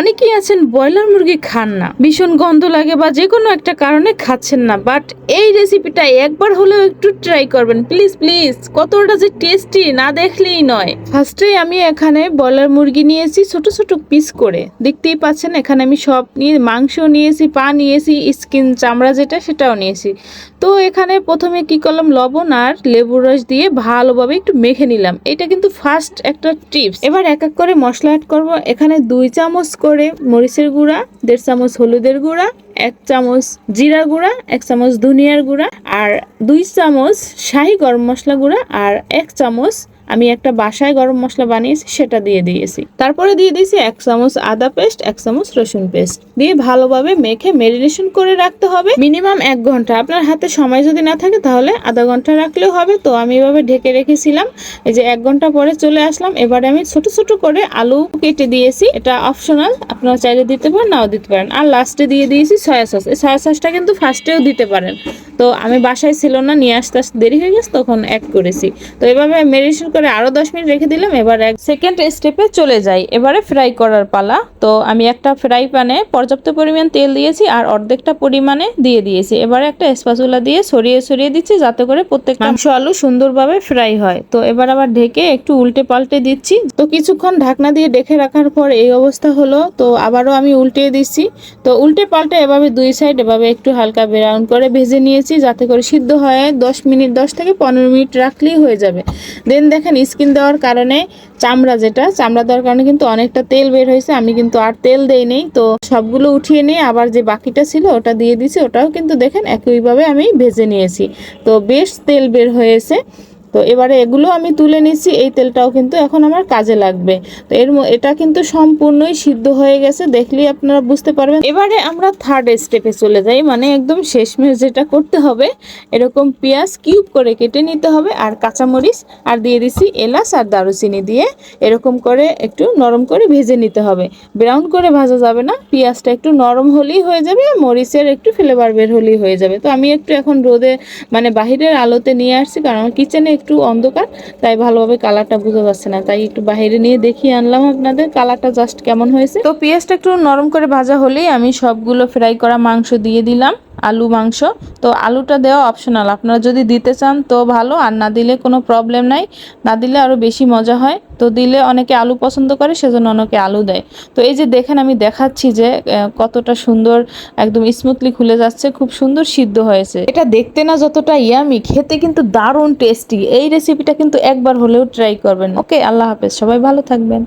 অনেকেই আছেন ব্রয়লার মুরগি খান না। ভীষণ গন্ধ লাগে বা যে কোনো একটা কারণে খাচ্ছেন না বাট এই রেসিপিটা একবার হলেও একটু ট্রাই করবেন। প্লিজ প্লিজ কতটা যে টেস্টি না দেখলেই নয়। ফার্স্টে আমি এখানে ব্রয়লার মুরগি নিয়েছি ছোট ছোট পিস করে। দেখতেই পাচ্ছেন এখানে আমি সব নিয়ে মাংস নিয়েছি, পা নিয়েছি স্কিন চামড়া যেটা সেটাও নিয়েছি। তো এখানে প্রথমে কি করলাম? লবণ আর লেবুর রস দিয়ে ভালোভাবে একটু মেখে নিলাম। এটা কিন্তু ফার্স্ট একটা টিপস এবার এক এক করে মশলা অ্যাড করব। এখানে দুই চামচ করে মরিচের গুঁড়া, দেড় চামচ হলুদের গুঁড়া, এক চামচ জিরার গুঁড়া, এক চামচ ধনিয়ার গুঁড়া আর দুই চামচ শাহি গরম মশলা গুঁড়া আর এক চামচ আমি একটা বাসায় গরম মশলা বানিয়েছি, সেটা দিয়ে দিয়েছি। তারপরে দিয়ে দিয়েছি এক চামচ আদা পেস্ট, এক চামচ রসুন পেস্ট। দিয়ে ভালোভাবে মেখে মেরিনেশন করে রাখতে হবে। মিনিমাম এক ঘণ্টা। আপনার হাতে সময় যদি না থাকে, তাহলে আধা ঘণ্টা রাখলেও হবে। তো আমি এভাবে ঢেকে রেখেছিলাম। এই যে এক ঘণ্টা পরে চলে আসলাম। এবারে আমি ছোট ছোট করে আলু কেটে দিয়েছি। এটা অপশনাল আপনারা চাইলে দিতে পারেন, নাও দিতে পারেন। আর লাস্টে দিয়ে দিয়েছি সয়া সস এই সয়া সসটা কিন্তু ফার্স্টেও দিতে পারেন। তো আমি বাসায় ছিল না, নিয়ে আসতে আসতে দেরি হয়ে গেছে, তখন অ্যাড করেছি। তো এভাবে মেরিনেশন করে আরও দশ মিনিট রেখে দিলাম, এবার এক সেকেন্ড স্টেপে চলে যাই। এবারে ফ্রাই করার পালা। তো আমি একটা ফ্রাই প্যানে পর্যাপ্ত পরিমাণ তেল দিয়েছি আর অর্ধেকটা পরিমাণে দিয়ে দিয়েছি। এবারে একটা স্পাচুলা দিয়ে সরিয়ে সরিয়ে দিচ্ছি, যাতে করে প্রত্যেক মাংস আলু সুন্দরভাবে ফ্রাই হয়। তো এবার আবার ঢেকে একটু উল্টে পাল্টে দিচ্ছি। তো কিছুক্ষণ ঢাকনা দিয়ে ডেকে রাখার পর এই অবস্থা হলো। তো আবারও আমি উল্টে দিচ্ছি। তো উল্টে পাল্টে এভাবে দুই সাইড এভাবে একটু হালকা ব্রাউন করে ভেজে নিয়েছি। যাতে করে সিদ্ধ হয় দশ মিনিট, দশ থেকে পনেরো মিনিট রাখলেই হয়ে যাবে। দেন দেখেন স্কিন দেওয়ার কারণে চামড়া যেটা, চামড়া দেওয়ার কারণে কিন্তু অনেকটা তেল বের হয়েছে, আমি কিন্তু আর তেল দেই নেই। তো সবগুলো উঠিয়ে নিয়ে আবার যে বাকিটা ছিল, ওটা দিয়ে দিছি, ওটাও কিন্তু দেখেন, একইভাবে আমি ভেজে নিয়েছি। তো বেশ তেল বের হয়েছে। তো এবারে এগুলো আমি তুলে নিচ্ছি, এই তেলটাও কিন্তু এখন আমার কাজে লাগবে। তো এর এটা কিন্তু সম্পূর্ণই সিদ্ধ হয়ে গেছে, দেখলেই আপনারা বুঝতে পারবেন। এবারে আমরা থার্ড স্টেপে চলে যাই মানে একদম শেষমেশ যেটা করতে হবে, এরকম পেঁয়াজ কিউব করে কেটে নিতে হবে আর কাঁচামরিচ, আর দিয়ে দিচ্ছি এলাচ আর দারুচিনি দিয়ে এরকম করে একটু নরম করে ভেজে নিতে হবে। ব্রাউন করে ভাজা যাবে না, পেঁয়াজটা একটু নরম হলেই হয়ে যাবে আর মরিচের একটু ফ্লেভার বের হলেই হয়ে যাবে। তো আমি একটু এখন রোদে মানে বাহিরের আলোতে নিয়ে আসছি, কারণ কিচেনে একটু অন্ধকার, তাই ভালোভাবে কালারটা বোঝা যাচ্ছে না। তাই একটু বাইরে নিয়ে দেখিয়ে আনলাম আপনাদের, কালারটা জাস্ট কেমন হয়েছে। তো পেঁয়াজটা একটু নরম করে ভাজা হলেই আমি সবগুলো ফ্রাই করা মাংস দিয়ে দিলাম। আলু মাংস। তো আলুটা দেওয়া অপশনাল আপনারা যদি দিতে চান তো ভালো, আর না দিলে কোনো প্রবলেম নাই। না দিলে আরও বেশি মজা হয়। তো দিলে অনেকে আলু পছন্দ করে, সেজন্য অনেকে আলু দেয়। তো এই যে দেখেন আমি দেখাচ্ছি যে কতটা সুন্দর একদম স্মুথলি খুলে যাচ্ছে, খুব সুন্দর সিদ্ধ হয়েছে। এটা দেখতে না যতটা ইয়ামি খেতে কিন্তু দারুণ টেস্টি এই রেসিপিটা কিন্তু একবার হলেও ট্রাই করবেন। ওকে আল্লাহ হাফেজ। সবাই ভালো থাকবেন।